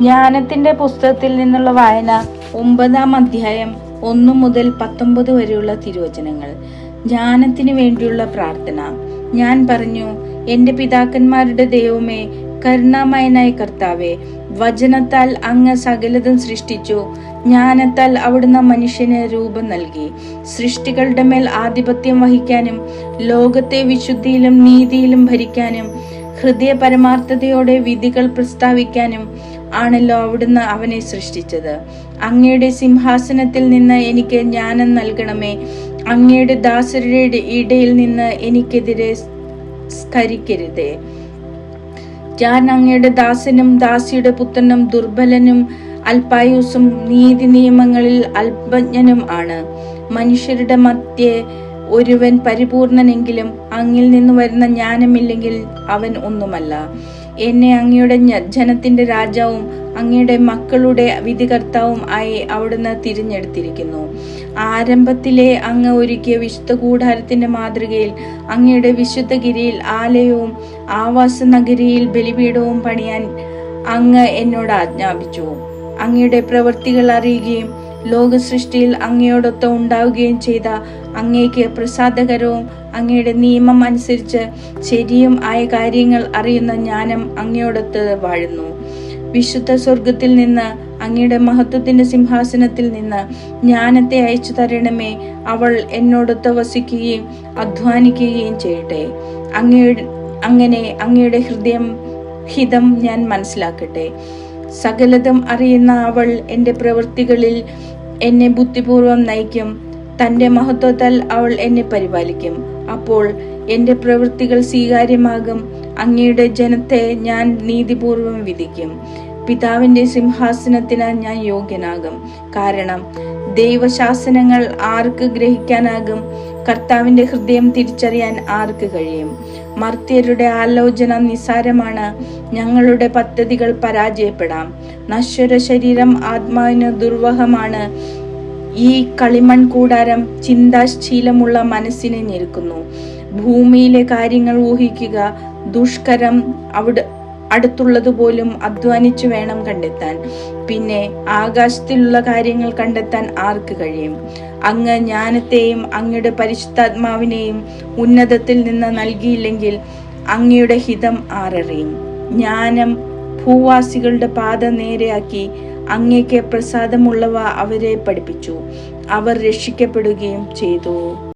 ജ്ഞാനത്തിന്റെ പുസ്തകത്തിൽ നിന്നുള്ള വായന ഒമ്പതാം അധ്യായം ഒന്നു മുതൽ പത്തൊമ്പത് വരെയുള്ള തിരുവചനങ്ങൾ. ജ്ഞാനത്തിന് വേണ്ടിയുള്ള പ്രാർത്ഥന. ഞാൻ പറഞ്ഞു എന്റെ പിതാക്കന്മാരുടെ ദൈവമേ കരുണാമയനായ കർത്താവെ വചനത്താൽ അങ്ങ് സകലതും സൃഷ്ടിച്ചു. ജ്ഞാനത്താൽ അവിടുന്ന് മനുഷ്യന് രൂപം നൽകി. സൃഷ്ടികളുടെ മേൽ ആധിപത്യം വഹിക്കാനും ലോകത്തെ വിശുദ്ധിയിലും നീതിയിലും ഭരിക്കാനും ഹൃദയ പരമാർത്ഥതയോടെ വിധികൾ പ്രസ്താവിക്കാനും ആണല്ലോ അവിടുന്ന് അവനെ സൃഷ്ടിച്ചത്. അങ്ങയുടെ സിംഹാസനത്തിൽ നിന്ന് എനിക്ക് ജ്ഞാനം നൽകണമേ. അങ്ങയുടെ ദാസരുടെ ഇടയിൽ നിന്ന് എനിക്കെതിരെ സ്കരിക്കരുതേ. ഞാൻ അങ്ങയുടെ ദാസനും ദാസിയുടെ പുത്രനും ദുർബലനും അൽപായുസും നീതി നിയമങ്ങളിൽ അല്പജ്ഞനും ആണ്. മനുഷ്യരുടെ മധ്യേ ഒരുവൻ പരിപൂർണനെങ്കിലും അങ്ങിൽ നിന്ന് വരുന്ന ജ്ഞാനമില്ലെങ്കിൽ അവൻ ഒന്നുമല്ല. എന്നെ അങ്ങയുടെ ജനത്തിന്റെ രാജാവും അങ്ങയുടെ മക്കളുടെ വിധികർത്താവും ആയി അവിടുന്ന് തിരഞ്ഞെടുത്തിരിക്കുന്നു. ആരംഭത്തിലെ അങ്ങ് ഒരുക്കിയ വിശുദ്ധ കൂടാരത്തിന്റെ മാതൃകയിൽ അങ്ങയുടെ വിശുദ്ധഗിരിയിൽ ആലയവും ആവാസ നഗരിയിൽ ബലിപീഠവും പണിയാൻ അങ്ങ് എന്നോട് ആജ്ഞാപിച്ചു. അങ്ങയുടെ പ്രവൃത്തികൾ അറിയുകയും ലോക സൃഷ്ടിയിൽ അങ്ങയോടൊത്ത് ഉണ്ടാവുകയും ചെയ്ത അങ്ങേക്ക് പ്രസാദകരവും അങ്ങയുടെ നിയമം അനുസരിച്ച് ശരിയും ആയ കാര്യങ്ങൾ അറിയുന്ന ജ്ഞാനം അങ്ങയോടൊത്ത് വാഴുന്നു. വിശുദ്ധ സ്വർഗത്തിൽ നിന്ന് അങ്ങയുടെ മഹത്വത്തിന്റെ സിംഹാസനത്തിൽ നിന്ന് ജ്ഞാനത്തെ അയച്ചു തരണമേ അവൾ എന്നോടൊത്ത് വസിക്കുകയും അധ്വാനിക്കുകയും ചെയ്യട്ടെ. അങ്ങയുടെ അങ്ങനെ അങ്ങയുടെ ഹൃദയം ഹിതം ഞാൻ മനസ്സിലാക്കട്ടെ. സകലതും അറിയുന്ന അവൾ എന്റെ പ്രവൃത്തികളിൽ എന്നെ ബുദ്ധിപൂർവം നയിക്കും. തന്റെ മഹത്വത്താൽ അവൾ എന്നെ പരിപാലിക്കും. അപ്പോൾ എന്റെ പ്രവൃത്തികൾ സ്വീകാര്യമാകും. അങ്ങയുടെ ജനത്തെ ഞാൻ നീതിപൂർവം വിധിക്കും. പിതാവിന്റെ സിംഹാസനത്തിന് ഞാൻ യോഗ്യനാകും. കാരണം ദൈവശാസനങ്ങൾ ആർക്ക് ഗ്രഹിക്കാനാകും? കർത്താവിന്റെ ഹൃദയം തിരിച്ചറിയാൻ ആർക്ക് കഴിയും? മർത്യരുടെ ആലോചന നിസാരമാണ്. ഞങ്ങളുടെ പദ്ധതികൾ പരാജയപ്പെടാം. നശ്വര ശരീരം ആത്മാവിന് ദുർവഹമാണ്. ഈ കളിമൺ കൂടാരം ചിന്താശീലമുള്ള മനസ്സിനെ ഞെരുക്കുന്നു. ഭൂമിയിലെ കാര്യങ്ങൾ ഊഹിക്കുക ദുഷ്കരം അവിടെ അടുത്തുള്ളതുപോലും അധ്വാനിച്ചു വേണം കണ്ടെത്താൻ. പിന്നെ ആകാശത്തിലുള്ള കാര്യങ്ങൾ കണ്ടെത്താൻ ആർക്ക് കഴിയും? അങ്ങ് ജ്ഞാനത്തെയും അങ്ങയുടെ പരിശുദ്ധാത്മാവിനെയും ഉന്നതത്തിൽ നിന്ന് നൽകിയില്ലെങ്കിൽ അങ്ങയുടെ ഹിതം ആരറിയും? ജ്ഞാനം ഭൂവാസികളുടെ പാത നേരെയാക്കി അങ്ങേക്ക് പ്രസാദമുള്ളവ അവരെ പഠിപ്പിച്ചു. അവർ രക്ഷിക്കപ്പെടുകയും ചെയ്തു.